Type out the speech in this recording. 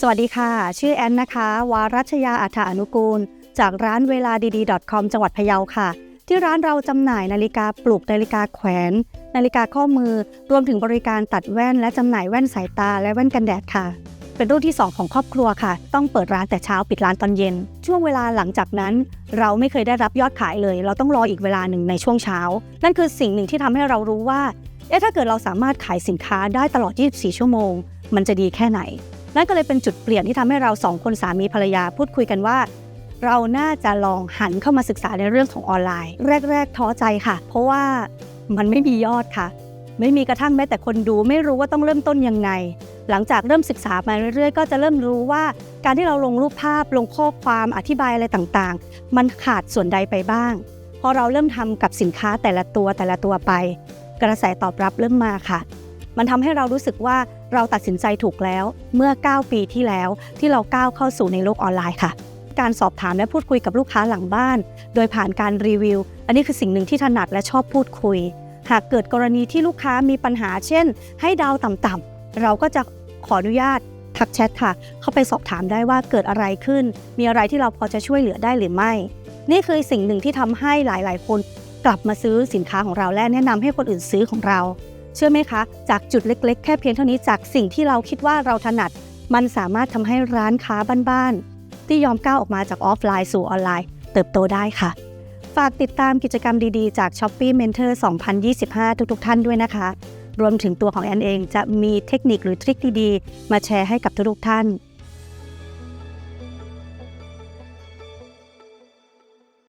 สวัสดีค่ะ ชื่อแอนนะคะ วารัชยาอัฐานุกูล จากร้านเวลาดีๆ .com จังหวัดพะเยาค่ะ ที่ร้านเราจำหน่ายนาฬิกาปลุกนาฬิกาแขวน นาฬิกาข้อมือ รวมถึงบริการตัดแว่น และจำหน่ายแว่นสายตาและแว่นกันแดดค่ะ เป็นรุ่นที่ 2 ของครอบครัวค่ะ ต้องเปิดร้านแต่เช้าปิดร้านตอนเย็น ช่วงเวลาหลังจากนั้น เราไม่เคยได้รับยอดขายเลย เราต้องรออีกเวลาหนึ่งในช่วงเช้า นั่นคือสิ่งหนึ่งที่ทำให้เรารู้ว่าเอ๊ะถ้าเกิดเราสามารถขายสินค้าได้ตลอด 24 ชั่วโมง มันจะดีแค่ไหน นั่นก็เลยเป็นจุดเปลี่ยนที่ทำให้เราสองคนสามีภรรยาพูดคุยกันว่า เราน่าจะลองหันเข้ามาศึกษาในเรื่องของออนไลน์ แรก ๆ ท้อใจค่ะ เพราะว่ามันไม่มียอดค่ะ ไม่มีกระทั่งแม้แต่คนดูไม่รู้ว่าต้องเริ่มต้นยังไง หลังจากเริ่มศึกษามาเรื่อยๆ ก็จะเริ่มรู้ว่า การที่เราลงรูปภาพลงข้อความอธิบายอะไรต่างๆ มันขาดส่วนใดไปบ้างพอเราเริ่มทำกับสินค้าแต่ละตัวแต่ละตัวไป กระแสตอบรับเริ่มมาค่ะ มันทำให้เรารู้สึกว่าเราตัดสินใจถูกแล้วเมื่อ 9 ปีที่แล้วที่เราก้าวเข้าสู่ในโลกออนไลน์ค่ะ การสอบถามและพูดคุยกับลูกค้าหลังบ้าน โดยผ่านการรีวิว อันนี้คือสิ่งหนึ่งที่ถนัดและชอบพูดคุย หากเกิดกรณีที่ลูกค้ามีปัญหา เช่น ให้ดาวต่ำๆเราก็จะขออนุญาตทักแชทค่ะ เข้าไปสอบถามได้ว่าเกิดอะไรขึ้น มีอะไรที่เราพอจะช่วยเหลือได้หรือไม่ นี่คือสิ่งหนึ่งที่ทำให้หลายๆ คนกลับมาซื้อสินค้าของเราและแนะนำให้คนอื่นซื้อของเรา เชื่อไหมคะ จากจุดเล็ก ๆ แค่เพียงเท่านี้จากสิ่งที่เราคิดว่าเราถนัด มันสามารถทำให้ร้านค้าบ้านๆที่ยอมก้าวออกมาจากออฟไลน์สู่ออนไลน์ เติบโตได้ค่ะ ฝากติดตามกิจกรรมดีๆ จาก s h o p e e Mentor 2025 ทุกๆ ท่านด้วยนะคะ รวมถึงตัวของแอนเองจะมีเทคนิคหรือทริคดีๆ มาแชร์ให้กับทุกๆท่าน